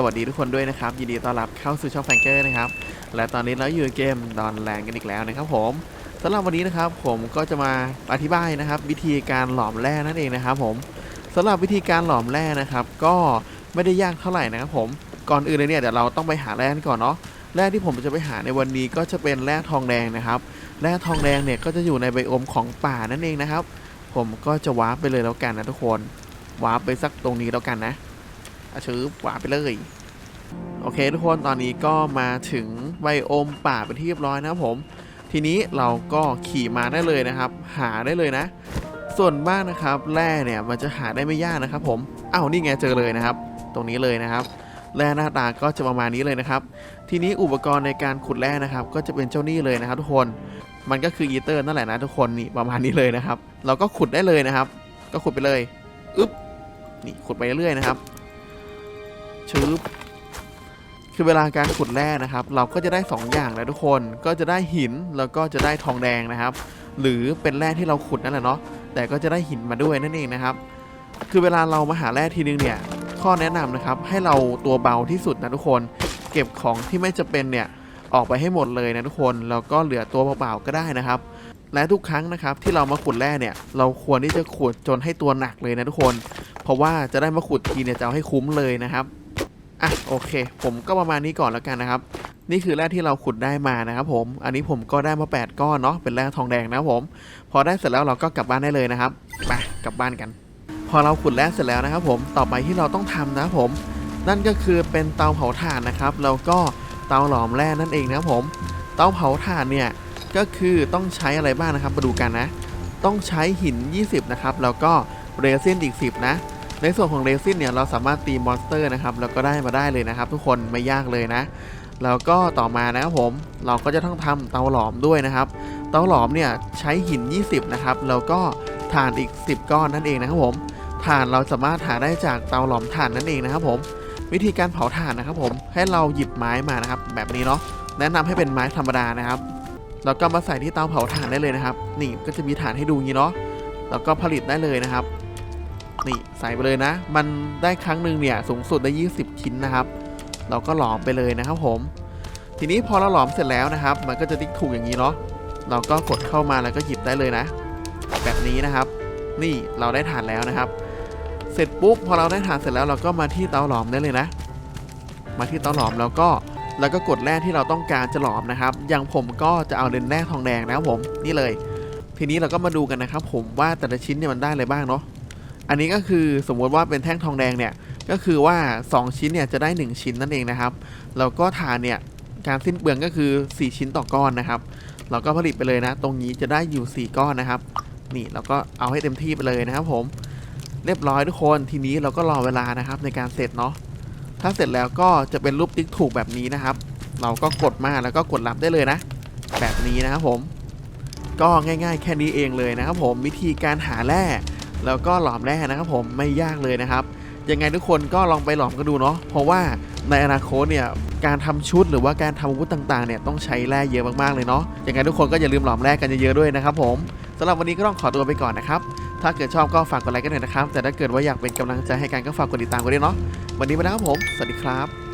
สวัสดีทุกคนด้วยนะครับ ยินดีต้อนรับเข้าสู่ช่องแฟงเกอร์นะครับ และตอนนี้เราอยู่เกมดอนแลนกันอีกแล้วนะครับผมสำหรับวันนี้นะครับผมก็จะมาอธิบายนะครับ วิธีการหลอมแร่นั่นเองนะครับผมสำหรับวิธีการหลอมแร่นะครับ ก็ไม่ได้ยากเท่าไหร่นะครับผมก่อนอื่นเลยเนี่ยเดี๋ยวเราต้องไปหาแร่กันก่อนเนาะแร่ที่ผมจะไปหาในวันนี้ก็จะเป็นแร่ทองแดงนะครับแร่ทองแดงเนี่ยก็จะอยู่ในไบโอมของป่านั่นเองนะครับ ผมก็จะวาร์ปไปเลยแล้วกันนะทุกคนวาร์ปไปสักตรงนี้แล้วกันนะ อาชื้อวาไปเลย โอเคทุกคนตอนนี้ก็มาถึงไบโอมป่าเป็นที่เรียบร้อยนะครับผม ทีนี้เราก็ขี่มาได้เลยนะครับ หาได้เลยนะ ส่วนมากนะครับแร่เนี่ยมันจะหาได้ไม่ยากนะครับ ผมอ้าวนี่ไงเจอเลยนะครับ ตรงนี้เลยนะครับแร่หน้าตาก็จะประมาณนี้เลยนะครับ ทีนี้อุปกรณ์ในการขุดแร่นะครับ ก็จะเป็นเจ้านี่เลยนะครับ ทุกคน มันก็คืออีเตอร์นั่นแหละนะทุกคนนี่ประมาณนี้เลยนะครับ เราก็ขุดได้เลยนะครับ ก็ขุดไปเลย อึ๊บ นี่ขุดไปเรื่อยๆนะครับ ชืบคือเวลาการขุดแร่นะครับ เราก็จะได้ 2 อย่างแล้วทุกคนก็จะได้หินแล้วก็จะได้ทองแดงนะครับ หรือเป็นแร่ที่เราขุดนั่นแหละเนาะแต่ก็จะได้หินมาด้วยนั่นเองนะครับ คือเวลาเรามาหาแร่ทีนึงเนี่ยข้อแนะนำนะครับให้เราตัวเบาที่สุดนะทุกคน เก็บของที่ไม่จะเป็นเนี่ยออกไปให้หมดเลยนะทุกคนแล้วก็เหลือตัวเปล่าๆก็ได้นะครับ และทุกครั้งนะครับที่เรามาขุดแร่เนี่ย เราควรที่จะขุดจนให้ตัวหนักเลยนะทุกคน เพราะว่าจะได้มาขุดทีเนี่ยจะเอาให้คุ้มเลยนะครับ อะโอเค ผมก็ประมาณนี้ก่อนแล้วกันนะครับ นี่คือแร่ที่เราขุดได้มานะครับผม อันนี้ผมก็ได้มา 8 ก้อนเนาะเป็นแร่ทองแดงนะครับผม พอได้เสร็จแล้วเราก็กลับบ้านได้เลยนะครับไปกลับบ้านกัน พอเราขุดแร่เสร็จแล้วนะครับผมต่อไปที่เราต้องทำนะครับผม นั่นก็คือเป็นเตาเผาถ่านนะครับแล้วก็เตาหลอมแร่นั่นเองนะครับผม เตาเผาถ่านเนี่ยก็คือต้องใช้อะไรบ้างนะครับมาดูกันนะ ต้องใช้หิน 20 นะครับ แล้วก็เรซินอีก 10 นะ ในส่วนของเรซินเนี่ยเราสามารถตีมอนสเตอร์นะครับแล้วก็ได้มาได้เลยนะครับ ทุกคนไม่ยากเลยนะ แล้วก็ต่อมานะครับผมเราก็จะต้องทำเตาหลอมด้วยนะครับ เตาหลอมเนี่ยใช้หิน 20 นะครับแล้วก็ถ่านอีก 10 ก้อนนั่นเองนะครับผมถ่านเราสามารถหาได้จากเตาหลอมถ่านนั่นเองนะครับผมวิธีการเผาถ่านนะครับผมให้เราหยิบไม้มานะครับ แบบนี้เนาะแนะนำให้เป็นไม้ธรรมดานะครับแล้วก็มาใส่ที่เตาเผาถ่านได้เลยนะครับ นี่ก็จะมีถ่านให้ดูงนี้เนาะแล้วก็ผลิตได้เลยนะครับ นี่ใส่ไปเลยนะ มันได้ครั้งหนึ่งเนี่ยสูงสุดได้ 20 ชิ้นนะครับ เราก็หลอมไปเลยนะครับผม ทีนี้พอเราหลอมเสร็จแล้วนะครับ มันก็จะติ๊กถูกอย่างนี้เนาะเราก็กดเข้ามาแล้วก็หยิบได้เลยนะ แบบนี้นะครับ นี่เราได้ฐานแล้วนะครับ เสร็จปุ๊บพอเราได้ฐานเสร็จแล้วเราก็มาที่เตาหลอมได้เลยนะ มาที่เตาหลอมแล้วก็แล้วก็กดแร่ที่เราต้องการจะหลอมนะครับ อย่างผมก็จะเอาเดนแร่ทองแดงนะครับผม นี่เลย ทีนี้เราก็มาดูกันนะครับ ผมว่าแต่ละชิ้นเนี่ยมันได้อะไรบ้างเนาะ อันนี้ก็คือสมมติว่าเป็นแท่งทองแดงเนี่ยก็คือว่า 2 ชิ้นเนี่ยจะได้ 1 ชิ้นนั่นเองนะครับแล้วก็ฐานเนี่ยการสิ้นเปลืองก็คือ 4 ชิ้นต่อก้อนนะครับเราก็ผลิตไปเลยนะ ตรงนี้จะได้อยู่ 4 ก้อนนะครับ นี่เราก็เอาให้เต็มที่ไปเลยนะครับ ผมเรียบร้อยทุกคนทีนี้เราก็รอเวลานะครับในการเสร็จเนาะถ้าเสร็จแล้วก็จะเป็นรูปติ๊กถูกแบบนี้นะครับ เราก็กดมาแล้วก็กดรับได้เลยนะ แบบนี้นะครับผม ก็ง่าย ๆ แค่นี้เองเลยนะครับผมวิธีการหาแร่ แล้วก็หลอมแร่นะครับผมไม่ยากเลยนะครับ ยังไงทุกคนก็ลองไปหลอมกันดูเนาะเพราะว่าในอนาคตเนี่ยการทำชุดหรือว่าการทำอาวุธต่างๆเนี่ยต้องใช้แร่เยอะมากๆเลยเนาะยังไงทุกคนก็อย่าลืมหลอมแร่กันเยอะๆด้วยนะครับผมสำหรับวันนี้ก็ต้องขอตัวไปก่อนนะครับ ถ้าเกิดชอบก็ฝากกดไลค์กันหน่อยนะครับ แต่ถ้าเกิดว่าอยากเป็นกำลังใจให้กันก็ฝากกดติดตามกันด้วยเนาะวันนี้ไปแล้วครับผม สวัสดีครับ